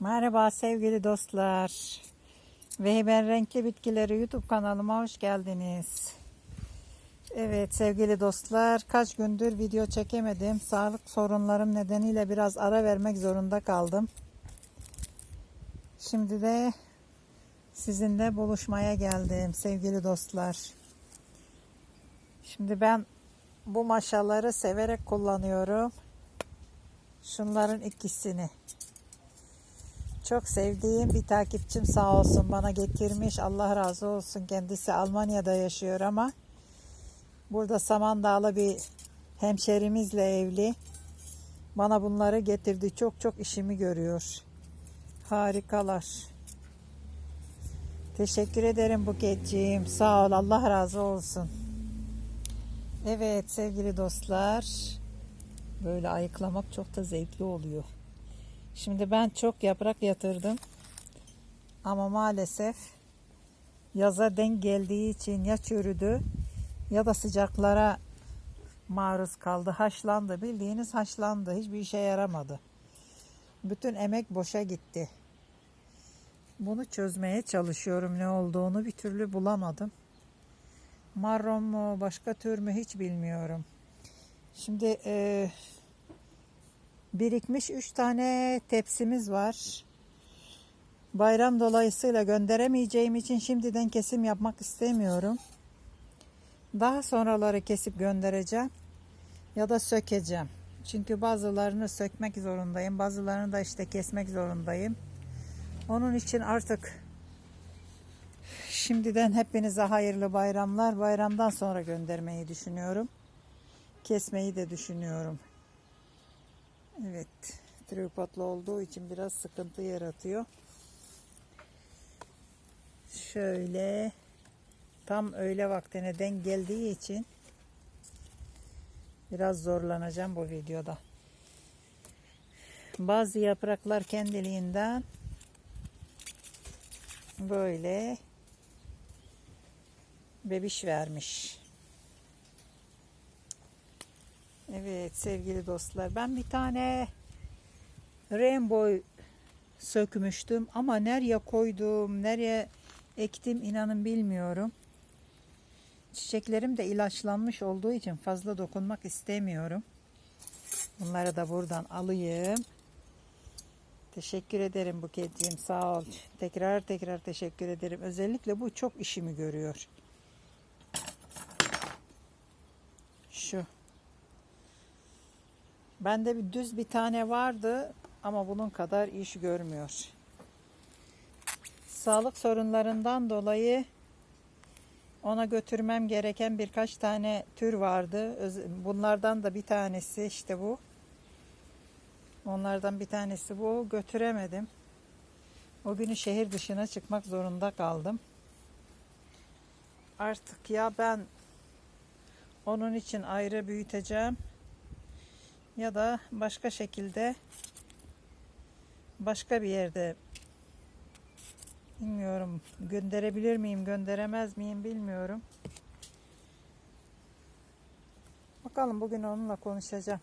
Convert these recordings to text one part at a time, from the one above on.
Merhaba sevgili dostlar. Vehben Renkli Bitkileri YouTube kanalıma hoş geldiniz. Evet sevgili dostlar kaç gündür video çekemedim. Sağlık sorunlarım nedeniyle biraz ara vermek zorunda kaldım. Şimdi de sizinle buluşmaya geldim sevgili dostlar. Şimdi ben bu maşaları severek kullanıyorum. Şunların ikisini. Çok sevdiğim bir takipçim sağ olsun bana getirmiş. Allah razı olsun. Kendisi Almanya'da yaşıyor ama burada Samandağlı bir hemşerimizle evli. Bana bunları getirdi. Çok çok işimi görüyor. Harikalar. Teşekkür ederim Buketciğim. Sağ ol. Allah razı olsun. Evet sevgili dostlar. Böyle ayıklamak çok da zevkli oluyor. Şimdi ben çok yaprak yatırdım. Ama maalesef yaza denk geldiği için ya çürüdü ya da sıcaklara maruz kaldı. Haşlandı. Bildiğiniz haşlandı. Hiçbir işe yaramadı. Bütün emek boşa gitti. Bunu çözmeye çalışıyorum. Ne olduğunu bir türlü bulamadım. Marron mu başka tür mü hiç bilmiyorum. Şimdi eee birikmiş 3 tane tepsimiz var. Bayram dolayısıyla gönderemeyeceğim için şimdiden kesim yapmak istemiyorum. Daha sonraları kesip göndereceğim ya da sökeceğim. Çünkü bazılarını sökmek zorundayım, bazılarını da işte kesmek zorundayım. Onun için artık şimdiden hepinize hayırlı bayramlar. Bayramdan sonra göndermeyi düşünüyorum. Kesmeyi de düşünüyorum. Evet. Tripodlu olduğu için biraz sıkıntı yaratıyor. Şöyle tam öğle vaktine denk geldiği için biraz zorlanacağım bu videoda. Bazı yapraklar kendiliğinden böyle bebiş vermiş. Evet sevgili dostlar ben bir tane rainbow sökmüştüm ama nereye koydum nereye ektim inanın bilmiyorum. Çiçeklerim de ilaçlanmış olduğu için fazla dokunmak istemiyorum. Bunları da buradan alayım. Teşekkür ederim Buketciğim sağ ol. Tekrar tekrar teşekkür ederim. Özellikle bu çok işimi görüyor. Şu. Bende bir düz bir tane vardı ama bunun kadar iş görmüyor. Sağlık sorunlarından dolayı ona götürmem gereken birkaç tane tür vardı. Bunlardan da bir tanesi işte bu. Onlardan bir tanesi bu. Götüremedim. O günü şehir dışına çıkmak zorunda kaldım. Artık ya ben onun için ayrı büyüteceğim ya da başka şekilde başka bir yerde bilmiyorum gönderebilir miyim gönderemez miyim bilmiyorum. Bakalım bugün onunla konuşacağım.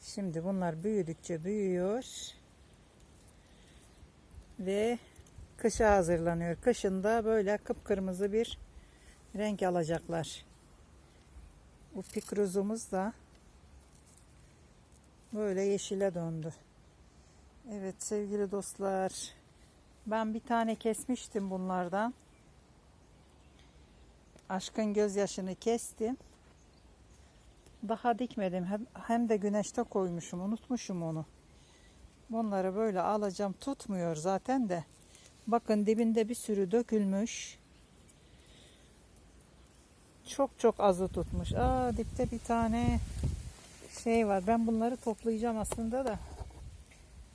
Şimdi bunlar büyüdükçe büyüyor ve kışa hazırlanıyor. Kışında böyle kıpkırmızı bir renk alacaklar. Bu pikruzumuz da böyle yeşile döndü. Evet sevgili dostlar. Ben bir tane kesmiştim bunlardan. Aşkın gözyaşını kestim. Daha dikmedim. Hem de güneşte koymuşum. Unutmuşum onu. Bunları böyle alacağım. Tutmuyor zaten de. Bakın dibinde bir sürü dökülmüş. Çok çok azı tutmuş. Aa dipte bir tane şey var. Ben bunları toplayacağım aslında da.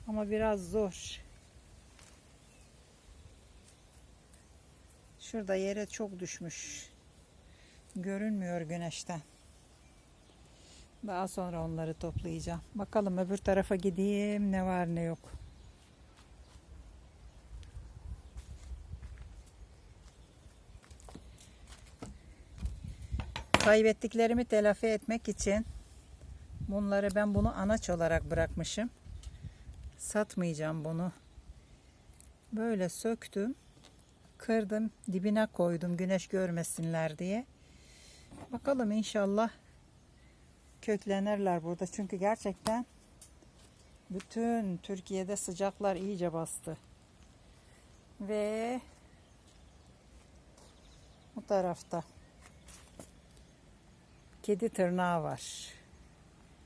Ama biraz zor. Şurada yere çok düşmüş. Görünmüyor güneşten. Daha sonra onları toplayacağım. Bakalım öbür tarafa gideyim. Ne var ne yok. Kaybettiklerimi telafi etmek için bunları ben bunu anaç olarak bırakmışım. Satmayacağım bunu. Böyle söktüm. Kırdım. Dibine koydum güneş görmesinler diye. Bakalım inşallah köklenirler burada. Çünkü gerçekten bütün Türkiye'de sıcaklar iyice bastı. Ve bu tarafta kedi tırnağı var.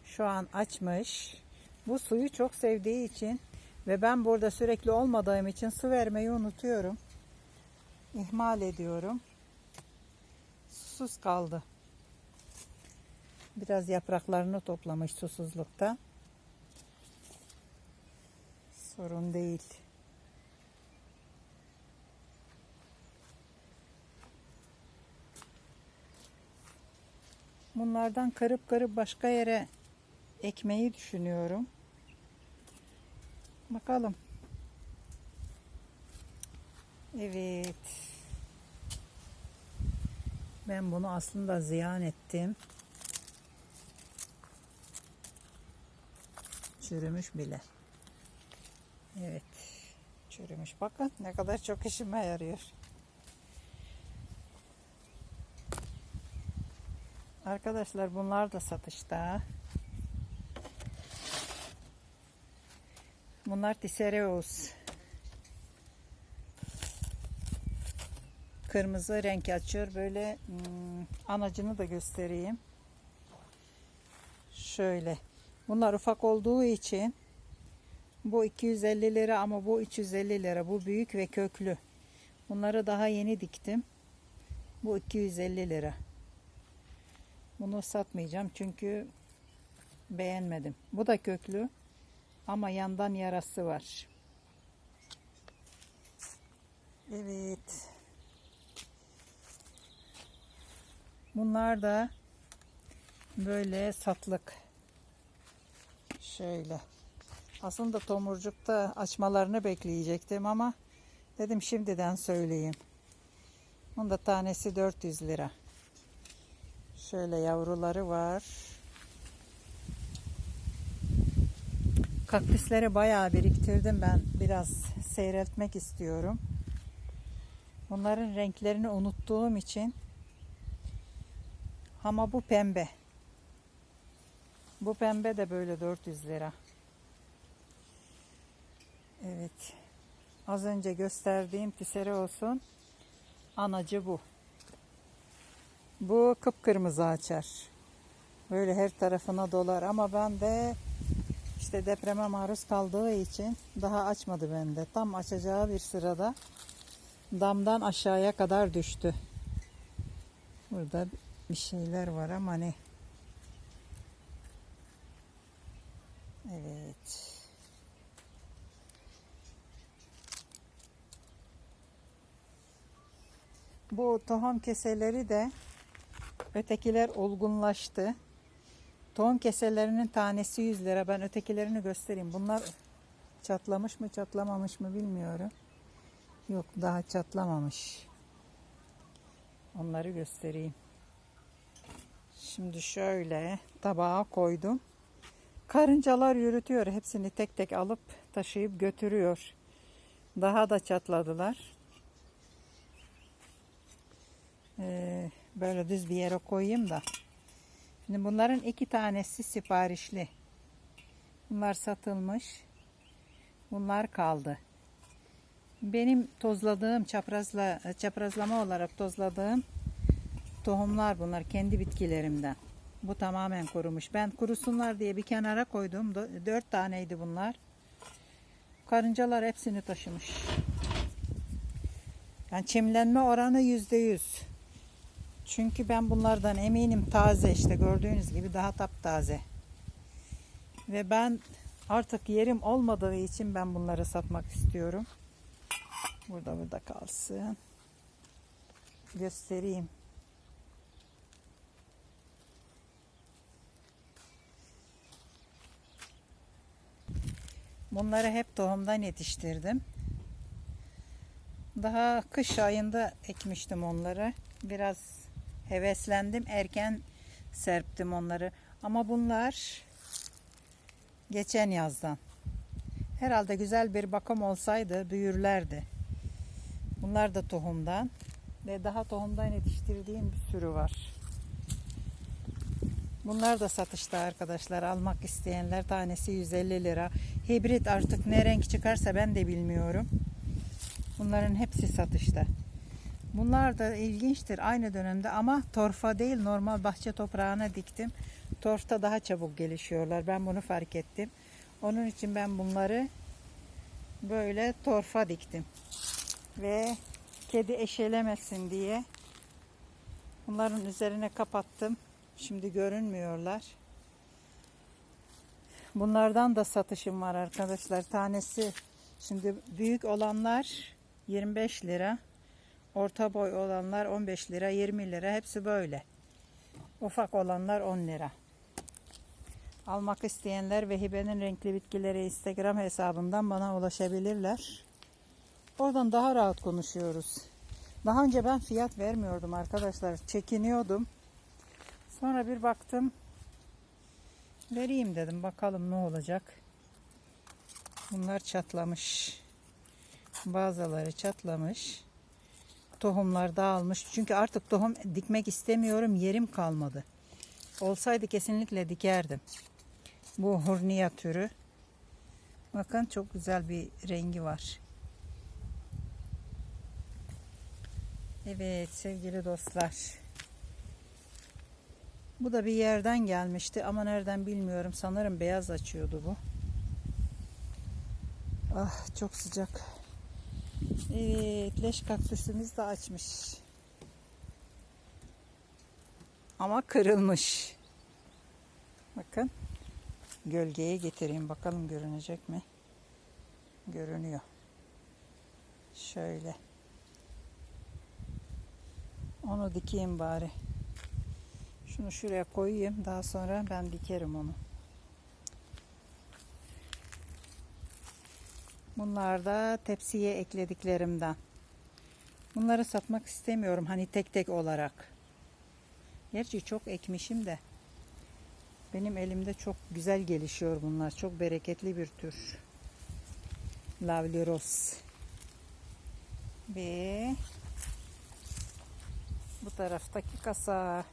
Şu an açmış. Bu suyu çok sevdiği için ve ben burada sürekli olmadığım için su vermeyi unutuyorum. İhmal ediyorum. Susuz kaldı. Biraz yapraklarını toplamış susuzlukta. Sorun değil. Bunlardan kırıp kırıp başka yere ekmeği düşünüyorum. Bakalım. Evet. Ben bunu aslında ziyan ettim. Çürümüş bile. Evet. Çürümüş. Bakın ne kadar çok işime yarıyor. Arkadaşlar bunlar da satışta. Bunlar Tisereus. Kırmızı renk açıyor. Böyle hmm, anacını da göstereyim. Şöyle. Bunlar ufak olduğu için bu 250 lira ama bu 350 lira. Bu büyük ve köklü. Bunları daha yeni diktim. Bu 250 lira. Bunu satmayacağım çünkü beğenmedim. Bu da köklü ama yandan yarası var. Evet. Bunlar da böyle satlık. Şöyle. Aslında tomurcukta açmalarını bekleyecektim ama dedim şimdiden söyleyeyim. Bunun da tanesi 400 lira. Şöyle yavruları var. Kaktüsleri bayağı biriktirdim ben. Biraz seyreltmek istiyorum. Bunların renklerini unuttuğum için ama bu pembe. Bu pembe de böyle 400 lira. Evet. Az önce gösterdiğim tisere olsun. Anacı bu. Bu kıpkırmızı açar. Böyle her tarafına dolar ama ben de işte depreme maruz kaldığı için daha açmadı bende. Tam açacağı bir sırada damdan aşağıya kadar düştü. Burada bir şeyler var ama ne? Evet. Bu tohum keseleri de ötekiler olgunlaştı. Tohum keselerinin tanesi 100 lira. Ben ötekilerini göstereyim. Bunlar çatlamış mı çatlamamış mı bilmiyorum. Yok daha çatlamamış. Onları göstereyim. Şimdi şöyle tabağa koydum. Karıncalar yürütüyor. Hepsini tek tek alıp taşıyıp götürüyor. Daha da çatladılar. Ee, böyle düz bir yere koyayım da. Şimdi bunların iki tanesi siparişli. Bunlar satılmış. Bunlar kaldı. Benim tozladığım çaprazla çaprazlama olarak tozladığım tohumlar bunlar kendi bitkilerimden. Bu tamamen kurumuş. Ben kurusunlar diye bir kenara koydum. Dört taneydi bunlar. Karıncalar hepsini taşımış. Yani çimlenme oranı yüzde yüz. Çünkü ben bunlardan eminim taze işte gördüğünüz gibi daha taptaze. Ve ben artık yerim olmadığı için ben bunları satmak istiyorum. Burada burada kalsın. Göstereyim. Bunları hep tohumdan yetiştirdim. Daha kış ayında ekmiştim onları. Biraz heveslendim. Erken serptim onları. Ama bunlar geçen yazdan. Herhalde güzel bir bakım olsaydı büyürlerdi. Bunlar da tohumdan ve daha tohumdan yetiştirdiğim bir sürü var. Bunlar da satışta arkadaşlar. Almak isteyenler tanesi 150 lira. Hibrit artık ne renk çıkarsa ben de bilmiyorum. Bunların hepsi satışta. Bunlar da ilginçtir aynı dönemde ama torfa değil normal bahçe toprağına diktim. Torfta daha çabuk gelişiyorlar. Ben bunu fark ettim. Onun için ben bunları böyle torfa diktim. Ve kedi eşelemesin diye bunların üzerine kapattım. Şimdi görünmüyorlar. Bunlardan da satışım var arkadaşlar. Tanesi şimdi büyük olanlar 25 lira. Orta boy olanlar 15 lira, 20 lira. Hepsi böyle. Ufak olanlar 10 lira. Almak isteyenler ve hibenin renkli bitkileri Instagram hesabından bana ulaşabilirler. Oradan daha rahat konuşuyoruz. Daha önce ben fiyat vermiyordum arkadaşlar. Çekiniyordum. Sonra bir baktım. Vereyim dedim. Bakalım ne olacak. Bunlar çatlamış. Bazıları çatlamış. Tohumlar dağılmış. Çünkü artık tohum dikmek istemiyorum. Yerim kalmadı. Olsaydı kesinlikle dikerdim. Bu hurniya türü. Bakın çok güzel bir rengi var. Evet sevgili dostlar. Bu da bir yerden gelmişti ama nereden bilmiyorum. Sanırım beyaz açıyordu bu. Ah çok sıcak. Evet leş kaktüsümüz de açmış. Ama kırılmış. Bakın. Gölgeye getireyim bakalım görünecek mi? Görünüyor. Şöyle. Onu dikeyim bari. Şunu şuraya koyayım. Daha sonra ben dikerim onu. Bunlar da tepsiye eklediklerimden. Bunları satmak istemiyorum. Hani tek tek olarak. Gerçi çok ekmişim de. Benim elimde çok güzel gelişiyor bunlar. Çok bereketli bir tür. Lavli Rose. Ve bu taraftaki kasa.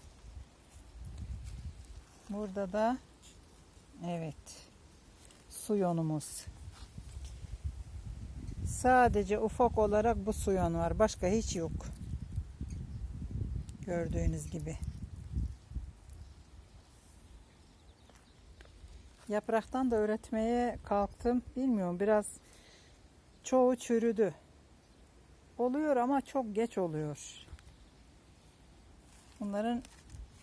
Burada da evet su yonumuz. Sadece ufak olarak bu su yonu var. Başka hiç yok. Gördüğünüz gibi. Yapraktan da öğretmeye kalktım. Bilmiyorum biraz çoğu çürüdü. Oluyor ama çok geç oluyor. Bunların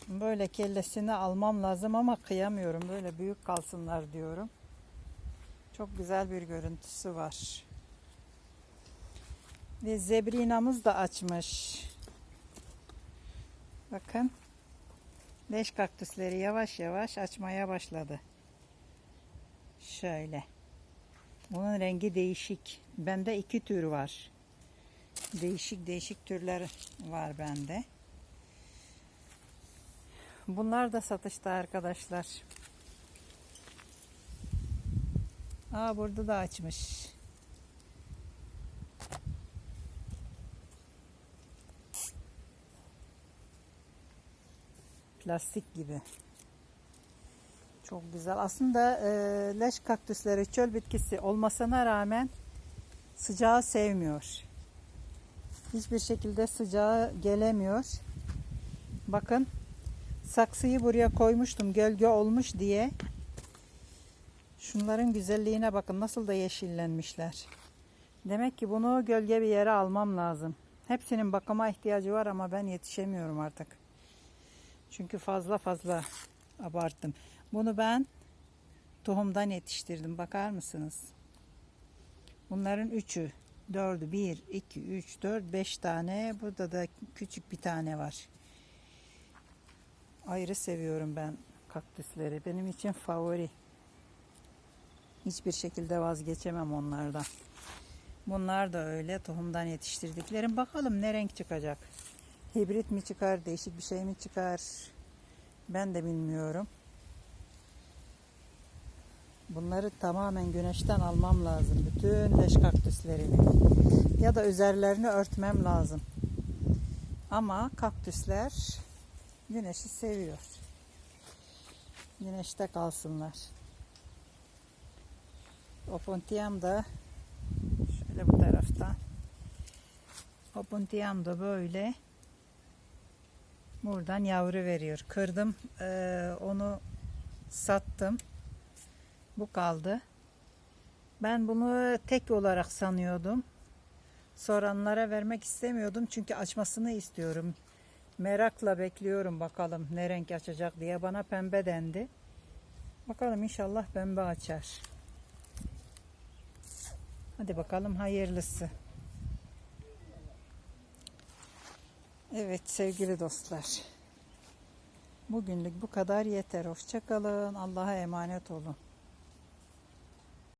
böyle kellesini almam lazım ama kıyamıyorum. Böyle büyük kalsınlar diyorum. Çok güzel bir görüntüsü var. Ve zebrinamız da açmış. Bakın. Leş kaktüsleri yavaş yavaş açmaya başladı. Şöyle. Bunun rengi değişik. Bende iki tür var. Değişik değişik türler var bende. Bunlar da satışta arkadaşlar. Aa burada da açmış. Plastik gibi. Çok güzel. Aslında e, leş kaktüsleri çöl bitkisi olmasına rağmen sıcağı sevmiyor. Hiçbir şekilde sıcağı gelemiyor. Bakın saksıyı buraya koymuştum gölge olmuş diye. Şunların güzelliğine bakın nasıl da yeşillenmişler. Demek ki bunu gölge bir yere almam lazım. Hepsinin bakıma ihtiyacı var ama ben yetişemiyorum artık. Çünkü fazla fazla abarttım. Bunu ben tohumdan yetiştirdim. Bakar mısınız? Bunların üçü, dördü, bir, iki, üç, dört, beş tane. Burada da küçük bir tane var. Ayrı seviyorum ben kaktüsleri. Benim için favori. Hiçbir şekilde vazgeçemem onlardan. Bunlar da öyle tohumdan yetiştirdiklerim. Bakalım ne renk çıkacak. Hibrit mi çıkar, değişik bir şey mi çıkar? Ben de bilmiyorum. Bunları tamamen güneşten almam lazım. Bütün leş kaktüslerini. Ya da üzerlerini örtmem lazım. Ama kaktüsler güneşi seviyor. Güneşte kalsınlar. Opuntiam da şöyle bu taraftan. Opuntiam da böyle buradan yavru veriyor. Kırdım eee, onu sattım. Bu kaldı. Ben bunu tek olarak sanıyordum. Soranlara vermek istemiyordum çünkü açmasını istiyorum. Merakla bekliyorum bakalım ne renk açacak diye. Bana pembe dendi. Bakalım inşallah pembe açar. Hadi bakalım hayırlısı. Evet sevgili dostlar. Bugünlük bu kadar yeter. Hoşçakalın. Allah'a emanet olun.